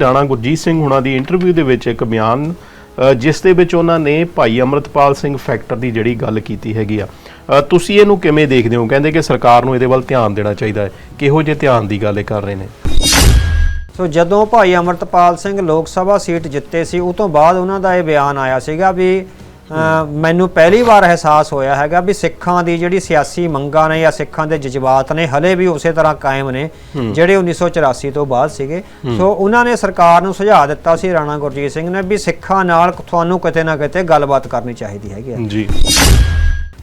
ਰਾਣਾ ਗੁਰਜੀਤ ਸਿੰਘ ਹੁਣਾਂ ਦੀ ਇੰਟਰਵਿਊ ਦੇ ਵਿੱਚ ਇੱਕ ਬਿਆਨ ਜਿਸ ਦੇ ਵਿੱਚ ਉਹਨਾਂ ਨੇ ਭਾਈ ਅਮਰਤਪਾਲ ਸਿੰਘ ਫੈਕਟਰ ਦੀ ਜਿਹੜੀ ਗੱਲ ਕੀਤੀ ਹੈਗੀ ਆ। ਤੁਸੀਂ ਇਹਨੂੰ ਕਿਵੇਂ ਦੇਖਦੇ ਹੋ? ਕਹਿੰਦੇ ਕਿ ਸਰਕਾਰ ਨੂੰ ਇਹਦੇ ਵੱਲ ਧਿਆਨ ਦੇਣਾ ਚਾਹੀਦਾ ਹੈ। ਕਿਹੋ ਜਿਹੇ ਧਿਆਨ ਦੀ ਗੱਲ ਕਰ ਰਹੇ ਨੇ? ਸੋ ਜਦੋਂ ਭਾਈ ਅਮਰਤਪਾਲ ਸਿੰਘ ਲੋਕ ਸਭਾ ਸੀਟ ਜਿੱਤੇ ਸੀ ਉਹ ਤੋਂ ਬਾਅਦ ਉਹਨਾਂ ਦਾ ਇਹ ਬਿਆਨ ਆਇਆ ਸੀਗਾ ਵੀ ਮੈਨੂੰ ਪਹਿਲੀ ਵਾਰ ਅਹਿਸਾਸ ਹੋਇਆ ਹੈਗਾ ਵੀ ਸਿੱਖਾਂ ਦੀ ਜਿਹੜੀ ਸਿਆਸੀ ਮੰਗਾਂ ਨੇ ਜਾਂ ਸਿੱਖਾਂ ਦੇ ਜਜ਼ਬਾਤ ਨੇ ਹਲੇ ਵੀ ਉਸੇ ਤਰ੍ਹਾਂ ਕਾਇਮ ਨੇ ਜਿਹੜੇ 1984 ਤੋਂ ਬਾਅਦ ਸੀਗੇ। ਸੋ ਉਹਨਾਂ ਨੇ ਸਰਕਾਰ ਨੂੰ ਸੁਝਾਅ ਦਿੱਤਾ ਸੀ ਰਾਣਾ ਗੁਰਜੀਤ ਸਿੰਘ ਨੇ ਵੀ ਸਿੱਖਾਂ ਨਾਲ ਤੁਹਾਨੂੰ ਕਿਤੇ ਨਾ ਕਿਤੇ ਗੱਲਬਾਤ ਕਰਨੀ ਚਾਹੀਦੀ ਹੈਗੀ ਆ ਜੀ।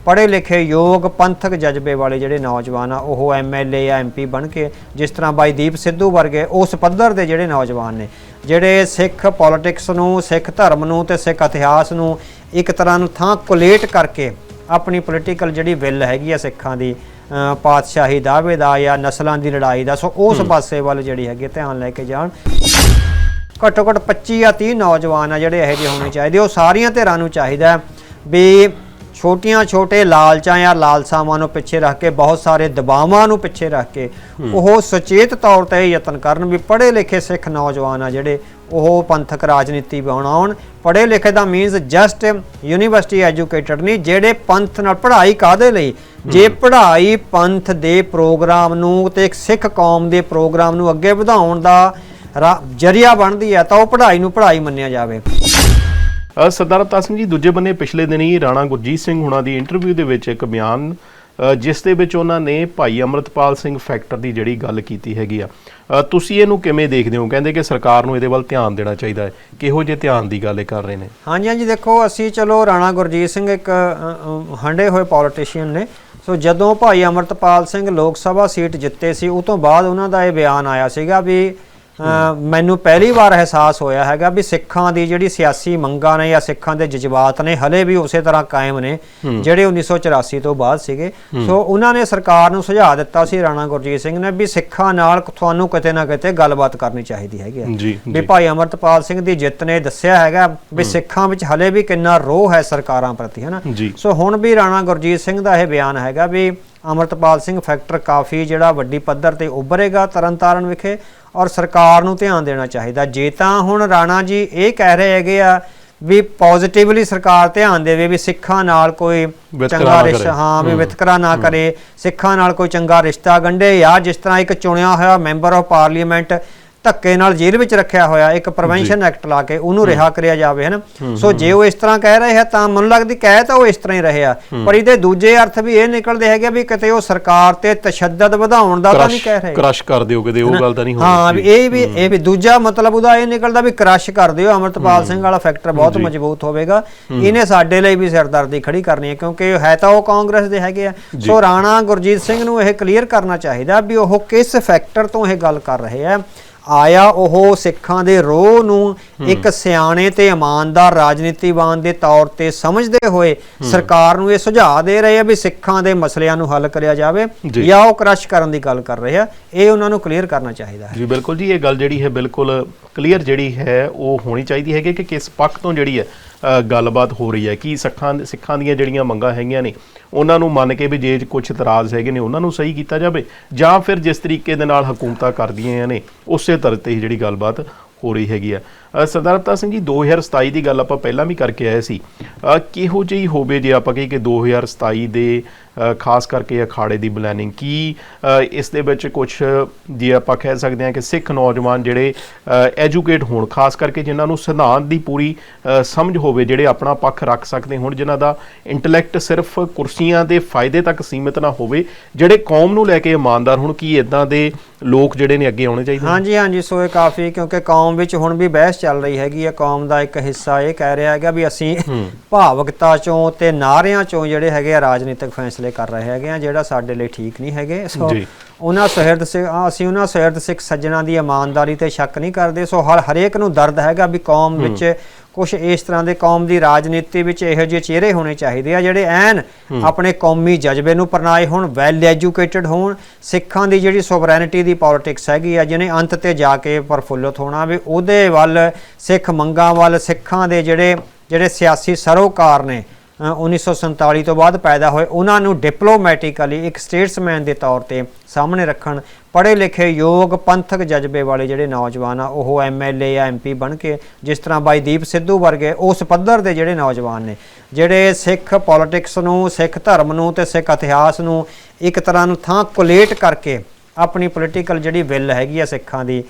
ਪੜ੍ਹੇ ਲਿਖੇ ਯੋਗ ਪੰਥਕ ਜਜ਼ਬੇ ਵਾਲੇ ਜਿਹੜੇ ਨੌਜਵਾਨ ਆ ਉਹ ਐਮਐਲਏ ਜਾਂ ਐਮਪੀ ਬਣ ਕੇ ਜਿਸ ਤਰ੍ਹਾਂ ਬਾਈ ਦੀਪ ਸਿੱਧੂ ਵਰਗੇ ਉਸ ਪੱਧਰ ਦੇ ਜਿਹੜੇ ਨੌਜਵਾਨ ਨੇ ਜਿਹੜੇ ਸਿੱਖ ਪੋਲਿਟਿਕਸ ਨੂੰ ਸਿੱਖ ਧਰਮ ਨੂੰ ਤੇ ਸਿੱਖ ਇਤਿਹਾਸ ਨੂੰ ਇੱਕ ਤਰ੍ਹਾਂ ਨੂੰ ਥਾਂ ਕੋਲੇਟ ਕਰਕੇ ਆਪਣੀ ਪੋਲੀਟੀਕਲ ਜਿਹੜੀ ਵਿਲ ਹੈਗੀ ਆ ਸਿੱਖਾਂ ਦੀ ਪਾਤਸ਼ਾਹੀ ਦਾਅਵੇ ਦਾ ਜਾਂ ਨਸਲਾਂ ਦੀ ਲੜਾਈ ਦਾ ਸੋ ਉਸ ਪਾਸੇ ਵੱਲ ਜਿਹੜੀ ਹੈਗੀ ਧਿਆਨ ਲੈ ਕੇ ਜਾਣ। ਘੱਟੋ ਘੱਟ 25 ਜਾਂ 30 ਨੌਜਵਾਨ ਆ ਜਿਹੜੇ ਇਹੋ ਜਿਹੇ ਹੋਣੇ ਚਾਹੀਦੇ ਉਹ ਸਾਰੀਆਂ ਧਿਰਾਂ ਨੂੰ ਚਾਹੀਦਾ ਵੀ ਛੋਟੀਆਂ ਛੋਟੇ ਲਾਲਚਾਂ ਜਾਂ ਲਾਲਸਾਵਾਂ ਨੂੰ ਪਿੱਛੇ ਰੱਖ ਕੇ ਬਹੁਤ ਸਾਰੇ ਦਬਾਵਾਂ ਨੂੰ ਪਿੱਛੇ ਰੱਖ ਕੇ ਉਹ ਸੁਚੇਤ ਤੌਰ ਤੇ ਯਤਨ ਕਰਨ ਵੀ ਪੜ੍ਹੇ ਲਿਖੇ ਸਿੱਖ ਨੌਜਵਾਨ ਆ ਜਿਹੜੇ ਉਹ ਪੰਥਕ ਰਾਜਨੀਤੀ ਬਣਾਉਣ। ਪੜ੍ਹੇ ਲਿਖੇ ਦਾ ਮੀਨਸ ਜਸਟ ਯੂਨੀਵਰਸਿਟੀ ਐਜੂਕੇਟਡ ਨਹੀਂ ਜਿਹੜੇ ਪੰਥ ਨਾਲ ਪੜ੍ਹਾਈ ਕਾਦੇ ਲਈ? ਜੇ ਪੜ੍ਹਾਈ ਪੰਥ ਦੇ ਪ੍ਰੋਗਰਾਮ ਨੂੰ ਤੇ ਇੱਕ ਸਿੱਖ ਕੌਮ ਦੇ ਪ੍ਰੋਗਰਾਮ ਨੂੰ ਅੱਗੇ ਵਧਾਉਣ ਦਾ ਜਰੀਆ ਬਣਦੀ ਹੈ ਤਾਂ ਉਹ ਪੜ੍ਹਾਈ ਨੂੰ ਪੜ੍ਹਾਈ ਮੰਨਿਆ ਜਾਵੇ। ਸਰਦਾਰ ਸਿੰਘ ਜੀ ਦੂਜੇ ਬੰਨੇ ਪਿਛਲੇ ਦਿਨੀ ਰਾਣਾ ਗੁਰਜੀਤ ਸਿੰਘ ਹੁਣਾਂ ਦੀ ਇੰਟਰਵਿਊ ਦੇ ਵਿੱਚ ਇੱਕ ਬਿਆਨ ਜਿਸ ਦੇ ਵਿੱਚ ਉਹਨਾਂ ਨੇ ਭਾਈ ਅਮਰਤਪਾਲ ਸਿੰਘ ਫੈਕਟਰ ਦੀ ਜਿਹੜੀ ਗੱਲ ਕੀਤੀ ਹੈਗੀ ਆ। ਤੁਸੀਂ ਇਹਨੂੰ ਕਿਵੇਂ ਦੇਖਦੇ ਹੋ? ਕਹਿੰਦੇ ਕਿ ਸਰਕਾਰ ਨੂੰ ਇਹਦੇ ਵੱਲ ਧਿਆਨ ਦੇਣਾ ਚਾਹੀਦਾ ਹੈ। ਕਿਹੋ ਜਿਹੇ ਧਿਆਨ ਦੀ ਗੱਲ ਇਹ ਕਰ ਰਹੇ ਨੇ? ਹਾਂਜੀ ਹਾਂਜੀ ਦੇਖੋ ਅਸੀਂ ਚਲੋ ਰਾਣਾ ਗੁਰਜੀਤ ਸਿੰਘ ਇੱਕ ਅ, ਹੰਡੇ ਹੋਏ ਪੋਲੀਟੀਸ਼ੀਅਨ ਨੇ। ਸੋ ਜਦੋਂ ਭਾਈ ਅਮਰਤਪਾਲ ਸਿੰਘ ਲੋਕ ਸਭਾ ਸੀਟ ਜਿੱਤੇ ਸੀ ਉਹ ਤੋਂ ਬਾਅਦ ਉਹਨਾਂ ਦਾ ਇਹ ਬਿਆਨ ਆਇਆ ਸੀਗਾ ਵੀ ਮੈਨੂੰ ਪਹਿਲੀ ਵਾਰ ਅਹਿਸਾਸ ਹੋਇਆ ਹੈਗਾ ਵੀ ਸਿੱਖਾਂ ਦੀ ਜਿਹੜੀ ਸਿਆਸੀ ਮੰਗਾਂ ਨੇ ਜਾਂ ਸਿੱਖਾਂ ਦੇ ਜਜ਼ਬਾਤ ਨੇ ਹਲੇ ਵੀ ਉਸੇ ਤਰ੍ਹਾਂ ਕਾਇਮ ਨੇ ਜਿਹੜੇ 1984 ਤੋਂ ਬਾਅਦ ਸੀਗੇ। ਸੋ ਉਹਨਾਂ ਨੇ ਸਰਕਾਰ ਨੂੰ ਸੁਝਾਅ ਦਿੱਤਾ ਸੀ ਰਾਣਾ ਗੁਰਜੀਤ ਸਿੰਘ ਨੇ ਵੀ ਸਿੱਖਾਂ ਨਾਲ ਤੁਹਾਨੂੰ ਕਿਤੇ ਨਾ ਕਿਤੇ ਗੱਲਬਾਤ ਕਰਨੀ ਚਾਹੀਦੀ ਹੈਗੀ ਵੀ ਭਾਈ ਅਮਰਤਪਾਲ ਸਿੰਘ ਦੀ ਜਿੱਤ ਨੇ ਦੱਸਿਆ ਹੈਗਾ ਵੀ ਸਿੱਖਾਂ ਵਿੱਚ ਹਲੇ ਵੀ ਕਿੰਨਾ ਰੋਹ ਹੈ ਸਰਕਾਰਾਂ ਪ੍ਰਤੀ ਹਨਾ? ਸੋ ਹੁਣ ਵੀ ਰਾਣਾ ਗੁਰਜੀਤ ਸਿੰਘ ਦਾ ਇਹ ਬਿਆਨ ਹੈਗਾ ਵੀ ਅਮਰਤਪਾਲ ਸਿੰਘ ਫੈਕਟਰ ਕਾਫੀ ਜਿਹੜਾ ਵੱਡੀ ਪੱਧਰ ਤੇ ਉੱਭਰੇਗਾ ਤਰਨਤਾਰਨ ਵਿਖੇ ਔਰ ਸਰਕਾਰ ਨੂੰ ਧਿਆਨ ਦੇਣਾ ਚਾਹੀਦਾ। ਜੇ ਤਾਂ ਹੁਣ ਰਾਣਾ ਜੀ ਇਹ ਕਹਿ ਰਹੇ ਹੈਗੇ ਆ ਵੀ ਪੋਜ਼ਿਟਿਵਲੀ ਸਰਕਾਰ ਧਿਆਨ ਦੇਵੇ ਵੀ ਸਿੱਖਾਂ ਨਾਲ ਕੋਈ ਚੰਗਾ ਰਿਸ਼ਤਾ। ਹਾਂ ਵੀ ਵਿਤਕਰਾ ਨਾ ਕਰੇ ਸਿੱਖਾਂ ਨਾਲ ਕੋਈ ਚੰਗਾ ਰਿਸ਼ਤਾ ਗੰਢੇ। ਜਾਂ ਜਿਸ ਤਰ੍ਹਾਂ ਇੱਕ ਚੁਣਿਆ ਹੋਇਆ ਮੈਂਬਰ ਆਫ ਪਾਰਲੀਮੈਂਟ ਧੱਕੇ ਨਾਲ ਜੇਲ੍ਹ ਵਿੱਚ ਰੱਖਿਆ ਹੋਇਆ ਇੱਕ ਪ੍ਰਵੈਂਸ਼ਨ ਐਕਟ ਲਾ ਕੇ ਉਹਨੂੰ ਰਿਹਾ ਕਰਿਆ ਜਾਵੇ ਹਨ? ਸੋ ਜੇ ਉਹ ਇਸ ਤਰ੍ਹਾਂ ਕਹਿ ਰਹੇ ਹੈ ਤਾਂ ਮੈਨੂੰ ਲੱਗਦੀ ਕਹਿ ਤਾਂ ਉਹ ਇਸ ਤਰ੍ਹਾਂ ਹੀ ਰਹੇ ਆ। ਪਰ ਇਹਦੇ ਦੂਜੇ ਅਰਥ ਵੀ ਇਹ ਨਿਕਲਦੇ ਹੈਗੇ ਵੀ ਕਿਤੇ ਉਹ ਸਰਕਾਰ ਤੇ ਤਸ਼ੱਦਦ ਵਧਾਉਣ ਦਾ ਤਾਂ ਨਹੀਂ ਕਹਿ ਰਹੇ। ਕ੍ਰਸ਼ ਕਰ ਦਿਓ ਕਿਤੇ ਉਹ ਗੱਲ ਤਾਂ ਨਹੀਂ ਹੋਣੀ ਹਾਂ ਵੀ ਇਹ ਵੀ ਇਹ ਵੀ ਦੂਜਾ ਮਤਲਬ ਉਹਦਾ ਇਹ ਨਿਕਲਦਾ ਵੀ ਕ੍ਰਸ਼ ਕਰ ਦਿਓ ਅਮਰਤਪਾਲ ਸਿੰਘ ਵਾਲਾ ਫੈਕਟਰ ਬਹੁਤ ਮਜ਼ਬੂਤ ਹੋਵੇਗਾ। ਇਹਨੇ ਸਾਡੇ ਲਈ ਵੀ ਸਿਰਦਰਦੀ ਖੜੀ ਕਰਨੀ ਹੈ ਕਿਉਂਕਿ ਹੈ ਤਾਂ ਉਹ ਕਾਂਗਰਸ ਦੇ ਹੈਗੇ ਆ। ਸੋ ਰਾਣਾ ਗੁਰਜੀਤ ਸਿੰਘ ਨੂੰ ਇਹ ਕਲੀਅਰ ਕਰਨਾ ਚਾਹੀਦਾ ਵੀ ਉਹ ਕਿਸ ਫੈਕਟਰ ਤੋਂ ਇਹ ਗੱਲ ਕਰ ਰਹੇ ਆ। ਆਇਆ ਉਹ ਸਿੱਖਾਂ ਦੇ ਰੋਹ ਨੂੰ ਇੱਕ ਸਿਆਣੇ ਤੇ ਇਮਾਨਦਾਰ ਰਾਜਨੀਤੀਵਾਨ ਦੇ ਤੌਰ ਤੇ ਸਮਝਦੇ ਹੋਏ ਸਰਕਾਰ ਨੂੰ ਇਹ ਸੁਝਾਅ ਦੇ ਰਹੇ ਆ ਵੀ ਸਿੱਖਾਂ ਦੇ ਮਸਲਿਆਂ ਨੂੰ ਹੱਲ ਕਰਿਆ ਜਾਵੇ ਜੀ। ਉਹ ਕ੍ਰਸ਼ ਕਰਨ ਦੀ ਗੱਲ ਕਰ ਰਹੇ ਆ। ਇਹ ਉਹਨਾਂ ਨੂੰ ਕਲੀਅਰ ਕਰਨਾ ਚਾਹੀਦਾ ਹੈ। ਜੀ ਬਿਲਕੁਲ ਜੀ ਇਹ ਗੱਲ ਜਿਹੜੀ ਹੈ ਬਿਲਕੁਲ ਕਲੀਅਰ ਜਿਹੜੀ ਹੈ ਉਹ ਹੋਣੀ ਚਾਹੀਦੀ ਹੈ ਕਿ ਕਿਸ ਪੱਖ ਤੋਂ ਜਿਹੜੀ ਹੈ ਗੱਲਬਾਤ ਹੋ ਰਹੀ ਹੈ। ਕਿ ਸਿੱਖਾਂ ਸਿੱਖਾਂ ਦੀਆਂ ਜਿਹੜੀਆਂ ਮੰਗਾਂ ਹੈਗੀਆਂ ਨੇ ਉਹਨਾਂ ਨੂੰ ਮੰਨ ਕੇ ਵੀ ਜੇ ਕੁਝ ਇਤਰਾਜ਼ ਹੈਗੇ ਨੇ ਉਹਨਾਂ ਨੂੰ ਸਹੀ ਕੀਤਾ ਜਾਵੇ ਜਾਂ ਫਿਰ ਜਿਸ ਤਰੀਕੇ ਦੇ ਨਾਲ ਹਕੂਮਤਾਂ ਕਰਦੀਆਂ ਨੇ ਉਸੇ ਤਰ੍ਹਾਂ ਤੇ ਜਿਹੜੀ ਗੱਲਬਾਤ ਹੋ ਰਹੀ ਹੈਗੀ ਆ। ਅ, ਸਰਦਾਰ ਅਵਤਾਰ ਸਿੰਘ ਜੀ 2027 ਦੀ ਗੱਲ ਆਪਾਂ ਪਹਿਲਾਂ ਵੀ ਕਰਕੇ ਆਏ ਸੀ। ਕਿਹੋ ਜਿਹੀ ਹੋਵੇ ਜੇ ਆਪਾਂ ਕਹੀਏ ਕਿ 2027 ਦੇ ਖਾਸ ਕਰਕੇ ਅਖਾੜੇ ਦੀ ਪਲੈਨਿੰਗ ਕੀ ਇਸ ਦੇ ਵਿੱਚ ਕੁਝ ਜੇ ਆਪਾਂ ਕਹਿ ਸਕਦੇ ਹਾਂ ਕਿ ਸਿੱਖ ਨੌਜਵਾਨ ਜਿਹੜੇ ਐਜੂਕੇਟ ਹੋਣ ਖਾਸ ਕਰਕੇ ਜਿਨ੍ਹਾਂ ਨੂੰ ਸਿਧਾਂਤ ਦੀ ਪੂਰੀ ਸਮਝ ਹੋਵੇ ਜਿਹੜੇ ਆਪਣਾ ਪੱਖ ਰੱਖ ਸਕਦੇ ਹੋਣ ਜਿਨ੍ਹਾਂ ਦਾ ਇੰਟੈਲੈਕਟ ਸਿਰਫ ਕੁਰਸੀਆਂ ਦੇ ਫਾਇਦੇ ਤੱਕ ਸੀਮਿਤ ਨਾ ਹੋਵੇ ਜਿਹੜੇ ਕੌਮ ਨੂੰ ਲੈ ਕੇ ਇਮਾਨਦਾਰ ਹੋਣ ਕੀ ਇਦਾਂ ਦੇ ਲੋਕ ਜਿਹੜੇ ਨੇ ਅੱਗੇ ਆਉਣੇ ਚਾਹੀਦੇ? ਹਾਂਜੀ ਹਾਂਜੀ ਸੋ ਇਹ ਕਾਫੀ ਕਿਉਂਕਿ ਕੌਮ ਵਿੱਚ ਹੁਣ ਵੀ ਬਹਿਸ ਚੱਲ ਰਹੀ ਹੈਗੀ ਹੈ ਕੌਮ ਦਾ ਇੱਕ ਹਿੱਸਾ ਇਹ ਕਹਿ ਰਿਹਾ ਹੈਗਾ ਵੀ ਅਸੀਂ ਭਾਵਕਤਾ ਚੋਂ ਤੇ ਨਾਰਿਆਂ ਚੋਂ ਜਿਹੜੇ ਹੈਗੇ ਆ ਰਾਜਨੀਤਿਕ ਫੈਸਲੇ ਕਰ ਰਹੇ ਹੈਗੇ ਆ ਜਿਹੜਾ ਸਾਡੇ ਲਈ ਠੀਕ ਨਹੀਂ ਹੈਗੇ। ਸੋ। ਉਹਨਾਂ ਸਹਿਰਦ ਸਿੱਖ ਅਸੀਂ ਉਹਨਾਂ ਸਹਿਰਦ ਸਿੱਖ ਸੱਜਣਾ ਦੀ ਇਮਾਨਦਾਰੀ ਤੇ ਸ਼ੱਕ ਨਹੀਂ ਕਰਦੇ। ਸੋ ਹਰ ਹਰੇਕ ਨੂੰ ਦਰਦ ਹੈਗਾ ਵੀ ਕੌਮ ਵਿੱਚ ਕੁਝ ਇਸ ਤਰ੍ਹਾਂ ਦੇ ਕੌਮ ਦੀ ਰਾਜਨੀਤੀ ਵਿੱਚ ਇਹੋ ਜਿਹੇ ਚਿਹਰੇ ਹੋਣੇ ਚਾਹੀਦੇ ਆ ਜਿਹੜੇ ਐਨ ਆਪਣੇ ਕੌਮੀ ਜਜ਼ਬੇ ਨੂੰ ਪਰਨਾਏ ਹੋਣ ਵੈਲ ਐਜੂਕੇਟਡ ਹੋਣ। ਸਿੱਖਾਂ ਦੀ ਜਿਹੜੀ ਸੋਵਰੈਨਿਟੀ ਦੀ ਪੋਲਿਟਿਕਸ ਹੈਗੀ ਆ ਜਿਹਨੇ ਅੰਤ ਤੇ ਜਾ ਕੇ ਪ੍ਰਫੁੱਲਤ ਹੋਣਾ ਵੀ ਉਹਦੇ ਵੱਲ ਸਿੱਖ ਮੰਗਾਂ ਵੱਲ ਸਿੱਖਾਂ ਦੇ ਜਿਹੜੇ ਜਿਹੜੇ ਸਿਆਸੀ ਸਰੋਕਾਰ ਨੇ 1947 ਤੋਂ ਬਾਅਦ ਪੈਦਾ ਹੋਏ। ਉਹਨਾਂ ਨੂੰ ਡਿਪਲੋਮੈਟਿਕਲੀ ਇੱਕ ਸਟੇਟਸਮੈਨ ਦੇ ਤੌਰ ਤੇ ਸਾਹਮਣੇ ਰੱਖਣ ਪੜ੍ਹੇ ਲਿਖੇ ਯੋਗ ਪੰਥਕ ਜਜ਼ਬੇ ਵਾਲੇ ਜਿਹੜੇ ਨੌਜਵਾਨ ਆ, ਉਹ ਐਮਐਲਏ ਜਾਂ ਐਮਪੀ ਬਣ ਕੇ ਜਿਸ ਤਰ੍ਹਾਂ ਬਾਈ ਦੀਪ ਸਿੱਧੂ ਵਰਗੇ ਉਸ ਪੱਧਰ ਦੇ ਜਿਹੜੇ ਨੌਜਵਾਨ ਨੇ, ਜਿਹੜੇ ਸਿੱਖ ਪੋਲਿਟਿਕਸ ਨੂੰ, ਸਿੱਖ ਧਰਮ ਨੂੰ ਤੇ ਸਿੱਖ ਇਤਿਹਾਸ ਨੂੰ ਇੱਕ ਤਰ੍ਹਾਂ ਨੂੰ ਥਾਂ ਕੋਲੇਟ ਕਰਕੇ ਆਪਣੀ ਪੋਲੀਟੀਕਲ ਜਿਹੜੀ ਵਿਲ ਹੈਗੀ ਆ ਸਿੱਖਾਂ ਦੀ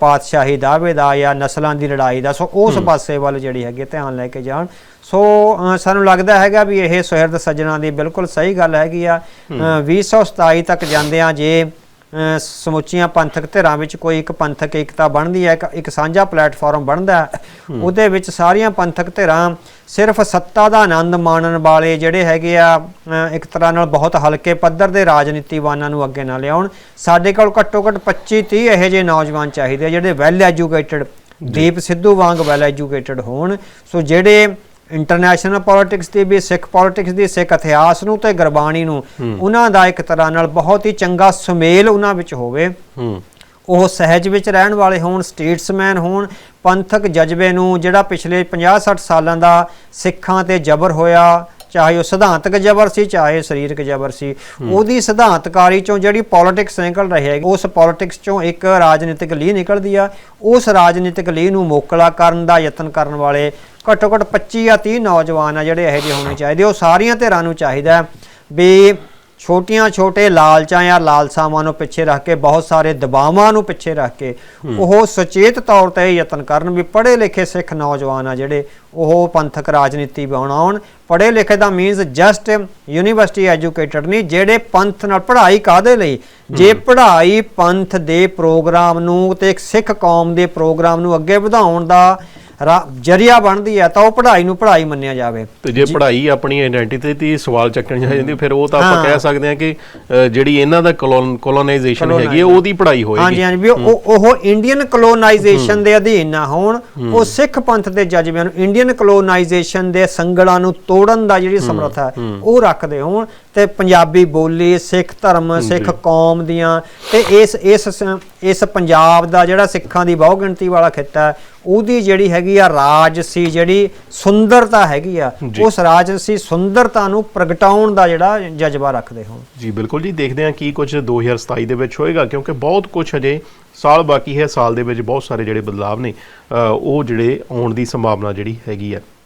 ਪਾਤਸ਼ਾਹੀ ਦਾਅਵੇ ਦਾ ਜਾਂ ਨਸਲਾਂ ਦੀ ਲੜਾਈ ਦਾ ਸੋ ਉਸ ਪਾਸੇ ਵੱਲ ਜਿਹੜੀ ਹੈਗੀ ਧਿਆਨ ਲੈ ਕੇ ਜਾਣ। ਸੋ ਸਾਨੂੰ ਲੱਗਦਾ ਹੈਗਾ ਵੀ ਇਹ ਸੁਹਿਰਦ ਸੱਜਣਾ ਦੀ ਬਿਲਕੁਲ ਸਹੀ ਗੱਲ ਹੈਗੀ ਆ। ਅ, 2027 ਤੱਕ ਜਾਂਦਿਆਂ ਜੇ ਅ, ਸਮੁੱਚੀਆਂ ਪੰਥਕ ਧਿਰਾਂ ਵਿੱਚ ਕੋਈ ਇੱਕ ਪੰਥਕ ਏਕਤਾ ਬਣਦੀ ਹੈ ਇੱਕ ਇੱਕ ਸਾਂਝਾ ਪਲੇਟਫਾਰਮ ਬਣਦਾ ਹੈ। ਉਹਦੇ ਵਿੱਚ ਸਾਰੀਆਂ ਪੰਥਕ ਧਿਰਾਂ ਸਿਰਫ ਸੱਤਾ ਦਾ ਆਨੰਦ ਮਾਣਨ ਵਾਲੇ ਜਿਹੜੇ ਹੈਗੇ ਆ ਇੱਕ ਤਰ੍ਹਾਂ ਨਾਲ ਬਹੁਤ ਹਲਕੇ ਪੱਧਰ ਦੇ ਰਾਜਨੀਤੀਵਾਨਾਂ ਨੂੰ ਅੱਗੇ ਨਾ ਲਿਆਉਣ। ਸਾਡੇ ਕੋਲ ਘੱਟੋ ਘੱਟ 25 30 ਇਹੋ ਜਿਹੇ ਨੌਜਵਾਨ ਚਾਹੀਦੇ ਆ ਜਿਹੜੇ ਵੈਲ ਐਜੂਕੇਟਡ ਦੀਪ ਸਿੱਧੂ ਵਾਂਗ ਵੈਲ ਐਜੂਕੇਟਡ ਹੋਣ। ਸੋ ਜਿਹੜੇ ਇੰਟਰਨੈਸ਼ਨਲ ਪੋਲਿਟਿਕਸ ਦੀ ਵੀ ਸਿੱਖ ਪੋਲਿਟਿਕਸ ਦੀ ਸਿੱਖ ਇਤਿਹਾਸ ਨੂੰ ਤੇ ਗੁਰਬਾਣੀ ਨੂੰ ਉਹਨਾਂ ਦਾ ਇੱਕ ਤਰ੍ਹਾਂ ਨਾਲ ਬਹੁਤ ਹੀ ਚੰਗਾ ਸੁਮੇਲ ਉਹਨਾਂ ਵਿੱਚ ਹੋਵੇ। ਉਹ ਸਹਿਜ ਵਿੱਚ ਰਹਿਣ ਵਾਲੇ ਹੋਣ ਸਟੇਟਸਮੈਨ ਹੋਣ ਪੰਥਕ ਜਜ਼ਬੇ ਨੂੰ ਜਿਹੜਾ ਪਿਛਲੇ 50-60 ਸਾਲਾਂ ਦਾ ਸਿੱਖਾਂ ਤੇ ਜ਼ਬਰ ਹੋਇਆ ਚਾਹੇ ਉਹ ਸਿਧਾਂਤਕ ਜ਼ਬਰ ਸੀ ਚਾਹੇ ਸਰੀਰਕ ਜ਼ਬਰ ਸੀ ਉਹਦੀ ਸਿਧਾਂਤਕਾਰੀ ਚੋਂ ਜਿਹੜੀ ਪੋਲਿਟਿਕਸ ਨਿਕਲ ਰਹੀ ਹੈ ਉਸ ਪੋਲਿਟਿਕਸ ਚੋਂ ਇੱਕ ਰਾਜਨੀਤਿਕ ਲੀਹ ਨਿਕਲਦੀ ਆ ਉਸ ਰਾਜਨੀਤਿਕ ਲੀਹ ਨੂੰ ਮੋਕਲਾ ਕਰਨ ਦਾ ਯਤਨ ਕਰਨ ਵਾਲੇ ਘੱਟੋ ਘੱਟ 25 ਜਾਂ 30 ਨੌਜਵਾਨ ਆ ਜਿਹੜੇ ਇਹੋ ਜਿਹੇ ਹੋਣੇ ਚਾਹੀਦੇ। ਉਹ ਸਾਰੀਆਂ ਧਿਰਾਂ ਨੂੰ ਚਾਹੀਦਾ ਵੀ ਛੋਟੀਆਂ ਛੋਟੇ ਲਾਲਚਾਂ ਜਾਂ ਲਾਲਸਾਵਾਂ ਨੂੰ ਪਿੱਛੇ ਰੱਖ ਕੇ ਬਹੁਤ ਸਾਰੇ ਦਬਾਵਾਂ ਨੂੰ ਪਿੱਛੇ ਰੱਖ ਕੇ ਉਹ ਸੁਚੇਤ ਤੌਰ ਤੇ ਯਤਨ ਕਰਨ ਵੀ ਪੜ੍ਹੇ ਲਿਖੇ ਸਿੱਖ ਨੌਜਵਾਨ ਆ ਜਿਹੜੇ ਉਹ ਪੰਥਕ ਰਾਜਨੀਤੀ ਬਣਾਉਣ। ਪੜ੍ਹੇ ਲਿਖੇ ਦਾ ਮੀਨਸ ਜਸਟ ਯੂਨੀਵਰਸਿਟੀ ਐਜੂਕੇਟਡ ਨਹੀਂ ਜਿਹੜੇ ਪੰਥ ਨਾਲ ਪੜ੍ਹਾਈ ਕਾਦੇ ਲਈ? ਜੇ ਪੜ੍ਹਾਈ ਪੰਥ ਦੇ ਪ੍ਰੋਗਰਾਮ ਨੂੰ ਤੇ ਇੱਕ ਸਿੱਖ ਕੌਮ ਦੇ ਪ੍ਰੋਗਰਾਮ ਨੂੰ ਅੱਗੇ ਵਧਾਉਣ ਦਾ ਜਰੀਆ ਬਣਦੀ ਹੈ ਤਾਂ ਉਹ ਪੜ੍ਹਾਈ ਨੂੰ ਪੜ੍ਹਾਈ ਮੰਨਿਆ ਜਾਵੇ। ਤੇ ਜੇ ਪੜ੍ਹਾਈ ਆਪਣੀ ਆਇਡੈਂਟੀਟੀ ਤੇ ਸਵਾਲ ਚੱਕਣ ਜਾਂਦੀ ਫਿਰ ਉਹ ਤਾਂ ਆਪਾਂ। ਕਹਿ ਸਕਦੇ ਹਾਂ ਕਿ ਜਿਹੜੀ ਇਹਨਾਂ ਦਾ ਕੋਲੋਨਾਈਜੇਸ਼ਨ ਹੈਗੀ ਹੈ ਉਹਦੀ ਪੜ੍ਹਾਈ ਹੋਏਗੀ। ਹਾਂਜੀ ਹਾਂਜੀ ਵੀ ਉਹ ਉਹ ਇੰਡੀਅਨ ਕਲੋਨਾਈਜੇਸ਼ਨ ਦੇ ਅਧੀਨ ਨਾ ਹੋਣ ਉਹ ਸਿੱਖ ਪੰਥ ਦੇ ਜਜ਼ਬਿਆਂ ਨੂੰ ਇੰਡੀਅਨ ਕਲੋਨਾਈਜੇਸ਼ਨ ਦੇ ਸੰਗਲਾਂ ਨੂੰ ਤੋੜਨ ਦਾ ਜਿਹੜੀ ਸਮਰੱਥਾ ਹੈ ਉਹ ਰੱਖਦੇ ਹੋਣ ਤੇ ਪੰਜਾਬੀ ਬੋਲੀ ਸਿੱਖ ਧਰਮ ਸਿੱਖ ਕੌਮ ਦੀਆਂ ਤੇ ਇਸ ਇਸ ਇਸ ਪੰਜਾਬ ਦਾ ਜਿਹੜਾ ਸਿੱਖਾਂ ਦੀ ਬਹੁ ਗਿਣਤੀ ਵਾਲਾ ਖਿੱਤਾ ਹੈ ਉਹਦੀ ਜਿਹੜੀ ਹੈਗੀ ਆ ਰਾਜਸੀ ਜਿਹੜੀ ਸੁੰਦਰਤਾ ਹੈਗੀ ਆ। ਉਸ ਰਾਜਸੀ ਸੁੰਦਰਤਾ ਨੂੰ ਪ੍ਰਗਟਾਉਣ ਦਾ ਜਿਹੜਾ ਜਜ਼ਬਾ ਰੱਖਦੇ ਹੋਣ ਜੀ ਬਿਲਕੁਲ ਜੀ ਦੇਖਦੇ ਹਾਂ ਕੀ ਕੁਝ 2027 ਦੇ ਵਿੱਚ ਹੋਏਗਾ ਕਿਉਂਕਿ ਬਹੁਤ ਕੁਝ ਹਜੇ ਸਾਲ ਬਾਕੀ ਹੈ ਸਾਲ ਦੇ ਵਿੱਚ ਬਹੁਤ ਸਾਰੇ ਜਿਹੜੇ ਬਦਲਾਵ ਨੇ ਉਹ ਜਿਹੜੇ ਆਉਣ ਦੀ ਸੰਭਾਵਨਾ ਜਿਹੜੀ ਹੈਗੀ ਹੈ